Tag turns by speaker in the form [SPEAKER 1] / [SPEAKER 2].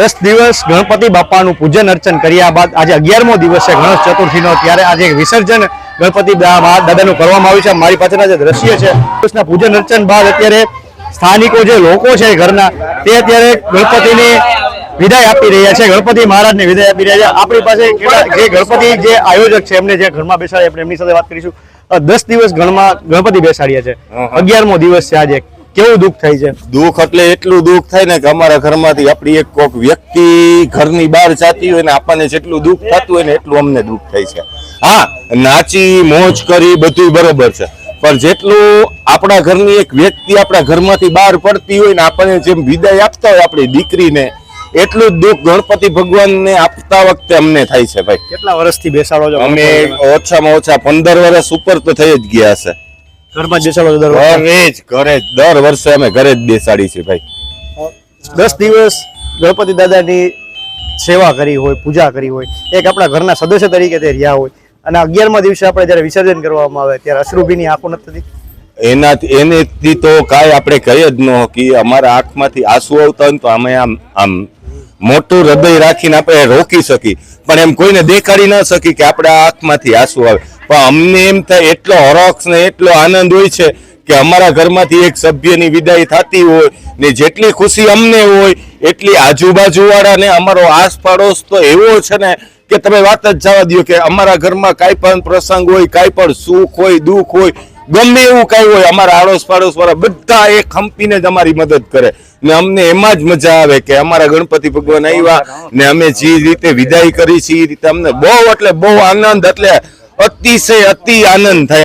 [SPEAKER 1] દસ દિવસ ગણપતિ બાપાનું પૂજન અર્ચન કર્યા બાદ આજે અગિયારમો દિવસ છે ગણેશ ચતુર્થીનો. ત્યારે આજે વિસર્જન ગણપતિ દાદાનું કરવામાં આવ્યું છે. મારી પાસેના જે દ્રશ્ય છે પૂજન અર્ચન બાદ અત્યારે સ્થાનિકો જે લોકો છે ઘરના તે અત્યારે ગણપતિની વિદાય આપી રહ્યા છે. ગણપતિ મહારાજને વિદાય આપી રહ્યા છે. આપણી પાસે જે ગણપતિ જે આયોજક છે એમને જે ઘરમાં બેસાડે આપણે એમની સાથે વાત કરીશું. દસ દિવસ ઘરમાં ગણપતિ બેસાડ્યા છે. અગિયારમો દિવસ છે આજે. કેવું દુઃખ થાય છે?
[SPEAKER 2] દુઃખ એટલે એટલું દુઃખ થાય ને કે અમારા ઘરમાંથી આપણી એક કોક વ્યક્તિ ઘરની બહાર જાતી હોય ને આપણને જેટલું દુઃખ થતું હોય ને એટલું અમને દુઃખ થાય છે. હા નાચી મોજ કરી બધું બરોબર છે. પણ જેટલું આપણા ઘરની એક વ્યક્તિ આપણા ઘરમાંથી બહાર પડતી હોય ને આપણને જેમ વિદાય આપતા હોય આપણી દીકરીને એટલું જ દુઃખ ગણપતિ ભગવાનને આપતા વખતે અમને થાય છે ભાઈ.
[SPEAKER 1] કેટલા વર્ષથી બેસાડો છો?
[SPEAKER 2] અમે ઓછામાં ઓછા પંદર વર્ષ ઉપર તો થઈ જ ગયા છે
[SPEAKER 1] ઘરમાં જ બેસાડો દર?
[SPEAKER 2] ઘરે જ ઘરે દર વર્ષે અમે ઘરે જ બેસાડી છે ભાઈ.
[SPEAKER 1] દસ દિવસ ગણપતિ દાદાની સેવા કરી હોય પૂજા કરી હોય એક આપણા ઘરના સદસ્ય તરીકે તે રહ્યા હોય અને અગિયારમા દિવસે આપણે જ્યારે વિસર્જન કરવામાં આવે ત્યારે અશ્રુભીની આંખો નથી એના
[SPEAKER 2] એનાથી તો કાંઈ આપણે કહી જ ન કે અમારા આંખમાંથી આંસુ આવતા હોય તો અમે આમ આમ મોટું હૃદય રાખીને આપણે રોકી શકી પણ એમ કોઈને દેખાડી ન શકી કે આપણા આંખમાંથી આંસુ આવે. પણ અમને એમ થાય એટલો હરોક્ષ ને એટલો આનંદ હોય છે કે અમારા ઘરમાંથી એક સભ્યની વિદાય થતી હોય ને જેટલી ખુશી અમને હોય, એટલી આજુબાજુવાળાને અમારો આસપાડોશ તો એવો છે ને કે તમે વાત જ જવા દો કે અમારા ઘરમાં કાંઈ પણ પ્રસંગ હોય, કાંઈ પણ સુખ હોય, દુઃખ હોય ગમે એવું કાંઈ હોય, અમારા આડોશ પાડોશ વાળા બધા એ ખંપીને જ અમારી મદદ કરે. ને અમને એમાં જ મજા આવે કે અમારા ગણપતિ ભગવાન આવ્યા ને અમે જે રીતે વિદાય કરી છે, એ રીતે અમને બહુ એટલે બહુ આનંદ, એટલે અતિશય અતિ આનંદ થાય.